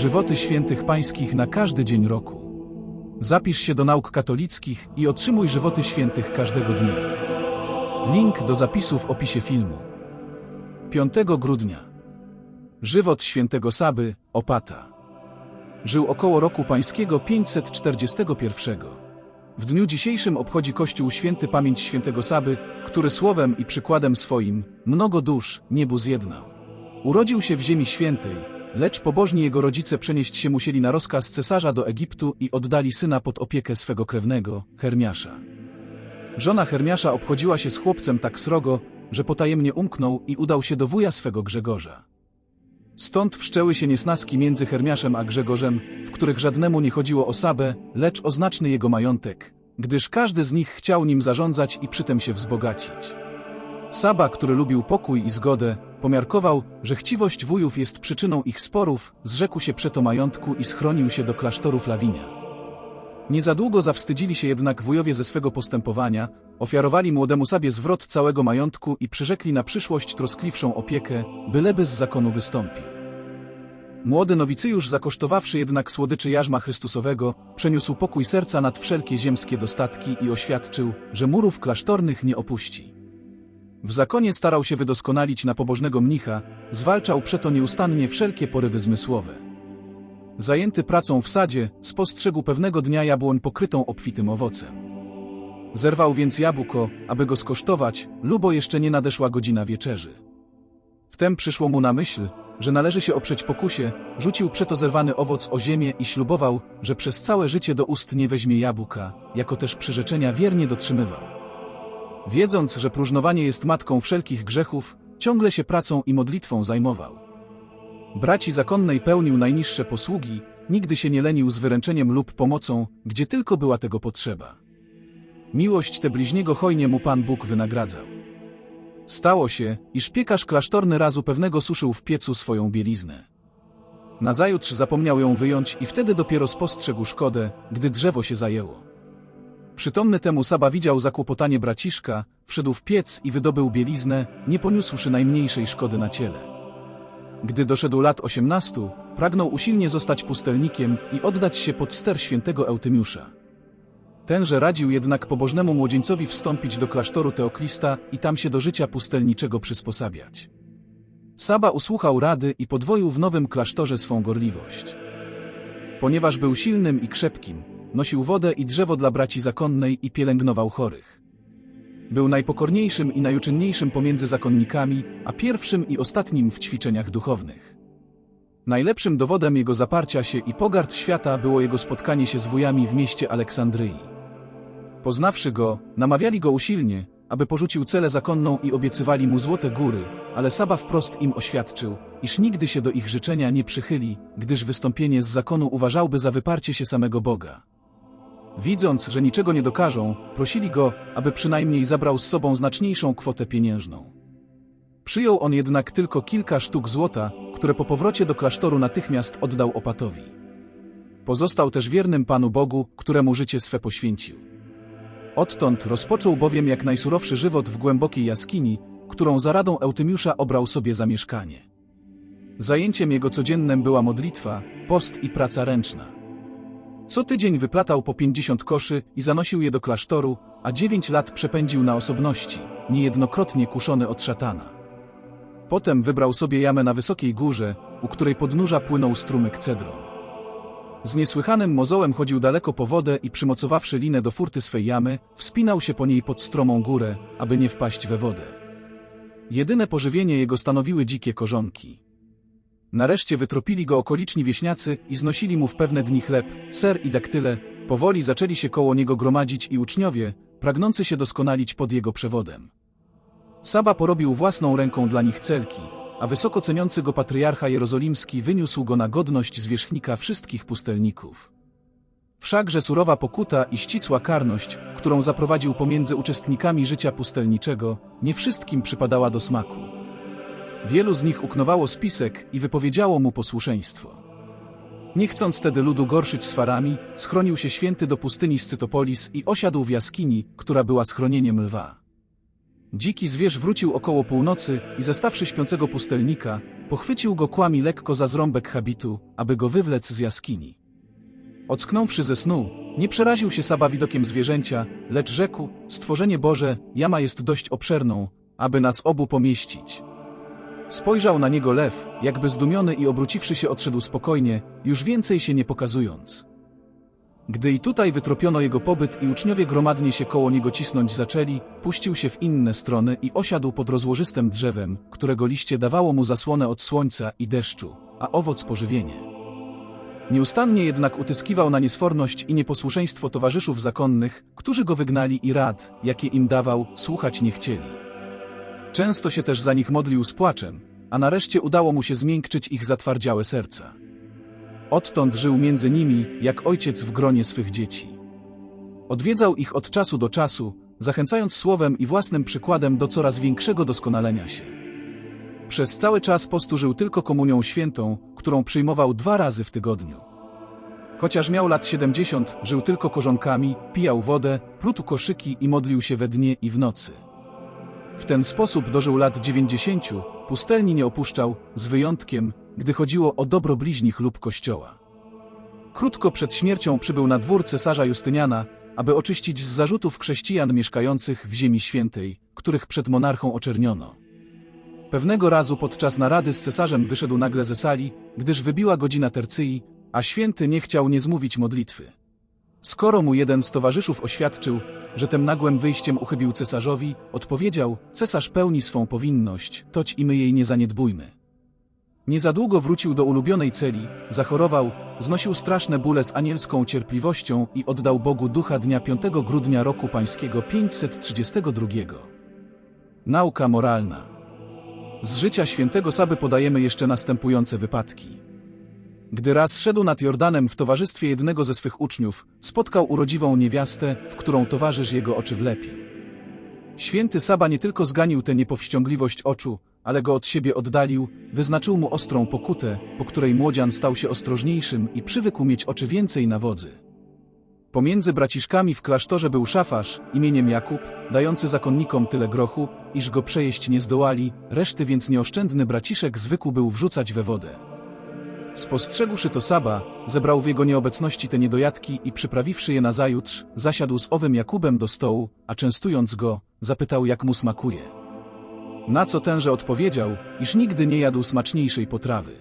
żywoty świętych pańskich na każdy dzień roku. Zapisz się do nauk katolickich i otrzymuj żywoty świętych każdego dnia. Link do zapisu w opisie filmu. 5 grudnia. Żywot świętego Saby, Opata. Żył około roku pańskiego 541. W dniu dzisiejszym obchodzi Kościół święty pamięć świętego Saby, który słowem i przykładem swoim mnogo dusz niebu zjednał. Urodził się w ziemi świętej, lecz pobożni jego rodzice przenieść się musieli na rozkaz cesarza do Egiptu i oddali syna pod opiekę swego krewnego, Hermiasza. Żona Hermiasza obchodziła się z chłopcem tak srogo, że potajemnie umknął i udał się do wuja swego Grzegorza. Stąd wszczęły się niesnaski między Hermiaszem a Grzegorzem, w których żadnemu nie chodziło o Sabę, lecz o znaczny jego majątek, gdyż każdy z nich chciał nim zarządzać i przytem się wzbogacić. Saba, który lubił pokój i zgodę, pomiarkował, że chciwość wujów jest przyczyną ich sporów, zrzekł się przeto majątku i schronił się do klasztoru Flawinia. Nie za długo zawstydzili się jednak wujowie ze swego postępowania, ofiarowali młodemu Sabie zwrot całego majątku i przyrzekli na przyszłość troskliwszą opiekę, byleby z zakonu wystąpił. Młody nowicyjusz, zakosztowawszy jednak słodyczy jarzma Chrystusowego, przeniósł pokój serca nad wszelkie ziemskie dostatki i oświadczył, że murów klasztornych nie opuści. W zakonie starał się wydoskonalić na pobożnego mnicha, zwalczał przeto nieustannie wszelkie porywy zmysłowe. Zajęty pracą w sadzie, spostrzegł pewnego dnia jabłoń pokrytą obfitym owocem. Zerwał więc jabłko, aby go skosztować, lubo jeszcze nie nadeszła godzina wieczerzy. Wtem przyszło mu na myśl, że należy się oprzeć pokusie, rzucił przeto zerwany owoc o ziemię i ślubował, że przez całe życie do ust nie weźmie jabłka, jako też przyrzeczenia wiernie dotrzymywał. Wiedząc, że próżnowanie jest matką wszelkich grzechów, ciągle się pracą i modlitwą zajmował. Braci zakonnej pełnił najniższe posługi, nigdy się nie lenił z wyręczeniem lub pomocą, gdzie tylko była tego potrzeba. Miłość te bliźniego hojnie mu Pan Bóg wynagradzał. Stało się, iż piekarz klasztorny razu pewnego suszył w piecu swoją bieliznę. Nazajutrz zapomniał ją wyjąć i wtedy dopiero spostrzegł szkodę, gdy drzewo się zajęło. Przytomny temu Saba widział zakłopotanie braciszka, wszedł w piec i wydobył bieliznę, nie poniósłszy najmniejszej szkody na ciele. Gdy doszedł lat osiemnastu, pragnął usilnie zostać pustelnikiem i oddać się pod ster świętego Eutymiusza. Tenże radził jednak pobożnemu młodzieńcowi wstąpić do klasztoru Teoklista i tam się do życia pustelniczego przysposabiać. Saba usłuchał rady i podwoił w nowym klasztorze swą gorliwość. Ponieważ był silnym i krzepkim, nosił wodę i drzewo dla braci zakonnej i pielęgnował chorych. Był najpokorniejszym i najuczynniejszym pomiędzy zakonnikami, a pierwszym i ostatnim w ćwiczeniach duchownych. Najlepszym dowodem jego zaparcia się i pogard świata było jego spotkanie się z wujami w mieście Aleksandryi. Poznawszy go, namawiali go usilnie, aby porzucił celę zakonną i obiecywali mu złote góry, ale Saba wprost im oświadczył, iż nigdy się do ich życzenia nie przychyli, gdyż wystąpienie z zakonu uważałby za wyparcie się samego Boga. Widząc, że niczego nie dokażą, prosili go, aby przynajmniej zabrał z sobą znaczniejszą kwotę pieniężną. Przyjął on jednak tylko kilka sztuk złota, które po powrocie do klasztoru natychmiast oddał opatowi. Pozostał też wiernym Panu Bogu, któremu życie swe poświęcił. Odtąd rozpoczął bowiem jak najsurowszy żywot w głębokiej jaskini, którą za radą Eutymiusza obrał sobie za mieszkanie. Zajęciem jego codziennym była modlitwa, post i praca ręczna. Co tydzień wyplatał po pięćdziesiąt koszy i zanosił je do klasztoru, a dziewięć lat przepędził na osobności, niejednokrotnie kuszony od szatana. Potem wybrał sobie jamę na wysokiej górze, u której podnóża płynął strumyk Cedron. Z niesłychanym mozołem chodził daleko po wodę i przymocowawszy linę do furty swej jamy, wspinał się po niej pod stromą górę, aby nie wpaść we wodę. Jedyne pożywienie jego stanowiły dzikie korzonki. Nareszcie wytropili go okoliczni wieśniacy i znosili mu w pewne dni chleb, ser i daktyle, powoli zaczęli się koło niego gromadzić i uczniowie, pragnący się doskonalić pod jego przewodem. Saba porobił własną ręką dla nich celki, a wysoko ceniący go patriarcha jerozolimski wyniósł go na godność zwierzchnika wszystkich pustelników. Wszakże surowa pokuta i ścisła karność, którą zaprowadził pomiędzy uczestnikami życia pustelniczego, nie wszystkim przypadała do smaku. Wielu z nich uknowało spisek i wypowiedziało mu posłuszeństwo. Nie chcąc tedy ludu gorszyć swarami, schronił się święty do pustyni Scytopolis i osiadł w jaskini, która była schronieniem lwa. Dziki zwierz wrócił około północy i zastawszy śpiącego pustelnika, Pochwycił go kłami lekko za zrąbek habitu, aby go wywlec z jaskini. Ocknąwszy ze snu, nie przeraził się Saba widokiem zwierzęcia, lecz rzekł, stworzenie Boże, jama jest dość obszerną, aby nas obu pomieścić. Spojrzał na niego lew, jakby zdumiony i obróciwszy się odszedł spokojnie, już więcej się nie pokazując. Gdy i tutaj wytropiono jego pobyt i uczniowie gromadnie się koło niego cisnąć zaczęli, puścił się w inne strony i osiadł pod rozłożystym drzewem, którego liście dawało mu zasłonę od słońca i deszczu, a owoc pożywienie. Nieustannie jednak utyskiwał na niesforność i nieposłuszeństwo towarzyszów zakonnych, którzy go wygnali i rad, jakie im dawał, słuchać nie chcieli. Często się też za nich modlił z płaczem, a nareszcie udało mu się zmiękczyć ich zatwardziałe serca. Odtąd żył między nimi, jak ojciec w gronie swych dzieci. Odwiedzał ich od czasu do czasu, zachęcając słowem i własnym przykładem do coraz większego doskonalenia się. Przez cały czas postu żył tylko komunią świętą, którą przyjmował dwa razy w tygodniu. Chociaż miał lat 70, żył tylko korzonkami, pijał wodę, plótł koszyki i modlił się we dnie i w nocy. W ten sposób dożył lat 90, pustelni nie opuszczał, z wyjątkiem, gdy chodziło o dobro bliźnich lub kościoła. Krótko przed śmiercią przybył na dwór cesarza Justyniana, aby oczyścić z zarzutów chrześcijan mieszkających w Ziemi Świętej, których przed monarchą oczerniono. Pewnego razu podczas narady z cesarzem wyszedł nagle ze sali, gdyż wybiła godzina tercyi, a święty nie chciał nie zmówić modlitwy. Skoro mu jeden z towarzyszów oświadczył, że tym nagłym wyjściem uchybił cesarzowi, odpowiedział, cesarz pełni swą powinność, toć i my jej nie zaniedbujmy. Nie za długo wrócił do ulubionej celi, zachorował, znosił straszne bóle z anielską cierpliwością i oddał Bogu ducha dnia 5 grudnia roku pańskiego 532. Nauka moralna Z życia świętego Saby podajemy jeszcze następujące wypadki. Gdy raz szedł nad Jordanem w towarzystwie jednego ze swych uczniów, spotkał urodziwą niewiastę, w którą towarzysz jego oczy wlepił. Święty Saba nie tylko zganił tę niepowściągliwość oczu, ale go od siebie oddalił, wyznaczył mu ostrą pokutę, po której młodzian stał się ostrożniejszym i przywykł mieć oczy więcej na wodzy. Pomiędzy braciszkami w klasztorze był szafarz, imieniem Jakub, dający zakonnikom tyle grochu, iż go przejeść nie zdołali, reszty więc nieoszczędny braciszek zwykł był wrzucać we wodę. Spostrzegłszy to Saba, zebrał w jego nieobecności te niedojatki i przyprawiwszy je na zajutrz, zasiadł z owym Jakubem do stołu, a częstując go, zapytał jak mu smakuje. Na co tenże odpowiedział, iż nigdy nie jadł smaczniejszej potrawy.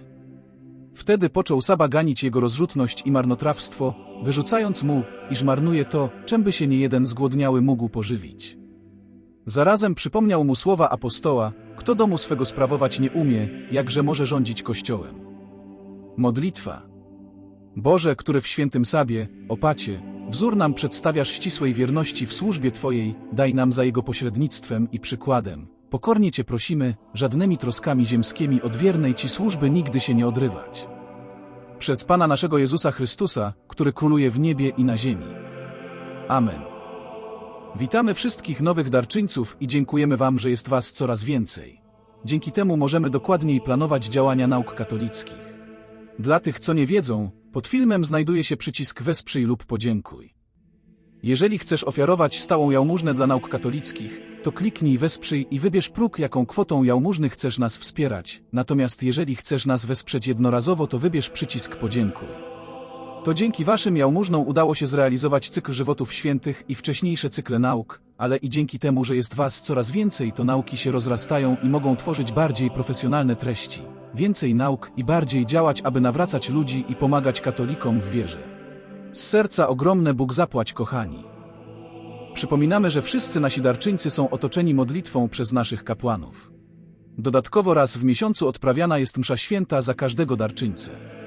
Wtedy począł Saba ganić jego rozrzutność i marnotrawstwo, wyrzucając mu, iż marnuje to, czym by się niejeden zgłodniały mógł pożywić. Zarazem przypomniał mu słowa apostoła, kto domu swego sprawować nie umie, jakże może rządzić kościołem. Modlitwa. Boże, który w świętym Sabie, opacie, wzór nam przedstawiasz ścisłej wierności w służbie Twojej, daj nam za Jego pośrednictwem i przykładem. Pokornie Cię prosimy, żadnymi troskami ziemskimi od wiernej Ci służby nigdy się nie odrywać. Przez Pana naszego Jezusa Chrystusa, który króluje w niebie i na ziemi. Amen. Witamy wszystkich nowych darczyńców i dziękujemy Wam, że jest Was coraz więcej. Dzięki temu możemy dokładniej planować działania nauk katolickich. Dla tych, co nie wiedzą, pod filmem znajduje się przycisk Wesprzyj lub Podziękuj. Jeżeli chcesz ofiarować stałą jałmużnę dla nauk katolickich, to kliknij Wesprzyj i wybierz próg, jaką kwotą jałmużny chcesz nas wspierać. Natomiast jeżeli chcesz nas wesprzeć jednorazowo, to wybierz przycisk Podziękuj. To dzięki Waszym jałmużnom udało się zrealizować cykl żywotów świętych i wcześniejsze cykle nauk, ale i dzięki temu, że jest Was coraz więcej, to nauki się rozrastają i mogą tworzyć bardziej profesjonalne treści. Więcej nauk i bardziej działać, aby nawracać ludzi i pomagać katolikom w wierze. Z serca ogromne Bóg zapłać, kochani. Przypominamy, że wszyscy nasi darczyńcy są otoczeni modlitwą przez naszych kapłanów. Dodatkowo raz w miesiącu odprawiana jest msza święta za każdego darczyńcę.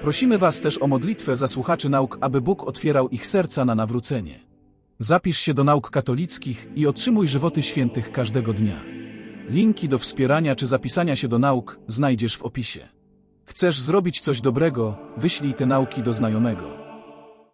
Prosimy Was też o modlitwę za słuchaczy nauk, aby Bóg otwierał ich serca na nawrócenie. Zapisz się do nauk katolickich i otrzymuj żywoty świętych każdego dnia. Linki do wspierania czy zapisania się do nauk znajdziesz w opisie. Chcesz zrobić coś dobrego? Wyślij te nauki do znajomego.